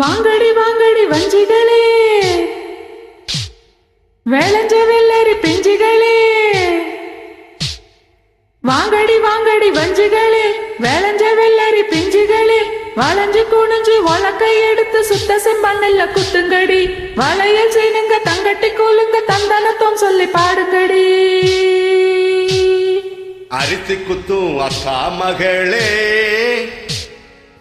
வாங்கடி வாங்கடி வஞ்சிகளே. வேளஞ்ச வெள்ளரி பிஞ்சுகளே. வாங்கடி வாங்கடி வஞ்சிகளே. வேளஞ்ச வெள்ளரி பிஞ்சுகளே. வளைஞ்சு குனிஞ்சு வழக்கை எடுத்து சுத்த செம்பண்ணில் குத்துங்கடி. வளையல் செய்யுங்க தங்கட்டி கூலுங்க தந்தனத்தும் சொல்லி பாடுங்கடி. அரிசி குத்தும் அக்கா மகளே.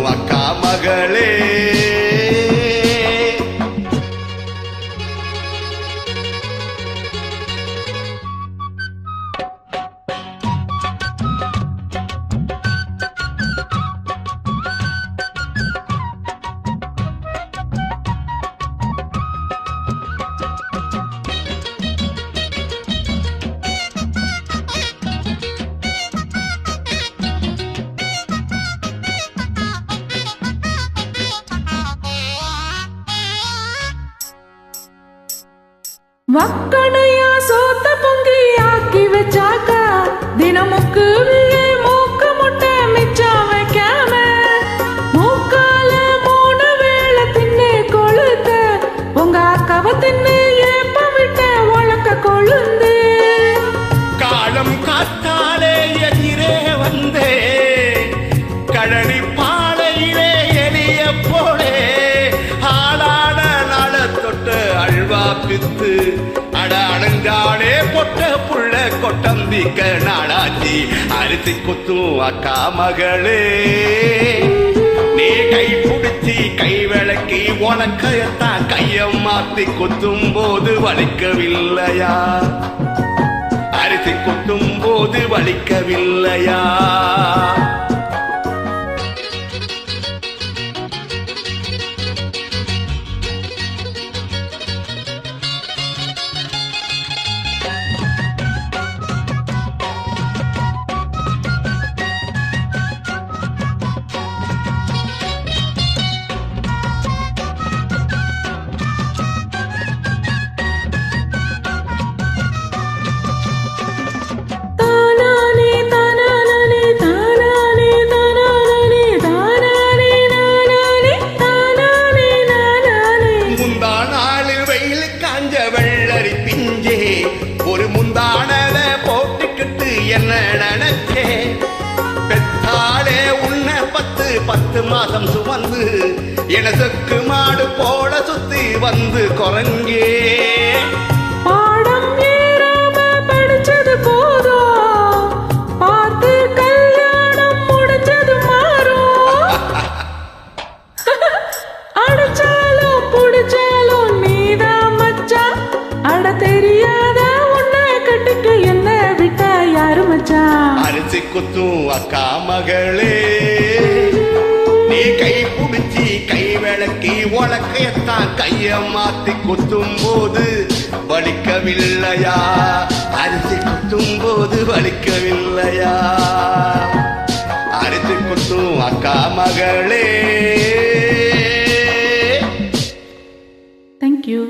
குத்தும் அக்கா வக்கணையா சோத்த பொங்கி ஆக்கி வச்சாக்கா தினமுக்கு அழ்வா அட அணங்கானே பொட்ட புள்ள கொட்டம்பிக்க நாடாச்சி அரிசி குத்தும் அக்கா மகளே. நீ கை புடிச்சி கை விளக்கி உனக்கையத்தான் கைய மாத்தி குத்தும் போது வலிக்கவில்லையா? அரிசி குத்தும் போது வலிக்கவில்லையா? மாசம் சுமந்து எனசுக்கு மாடு போட சுத்தி வந்து குரங்கே. பாடம் ஏறாம படிச்சது போதும் பார்த்து கல்யாணம் முடிஞ்சது மாறும் நீதான் அட தெரியாத உன்னை கட்டிக்க என்ன விட்டா யாரு மச்சான் அரிசி குத்தும் அக்கா மகளே. கை பிடிச்சி கை விளக்கி உலக்கையத்தான் கைய மாத்தி குத்தும் போது வலிக்கவில்லையா? அரிசி குத்தும் போது வலிக்கவில்லையா? அரிசி குத்தும் அக்கா மகளே. தேங்க்யூ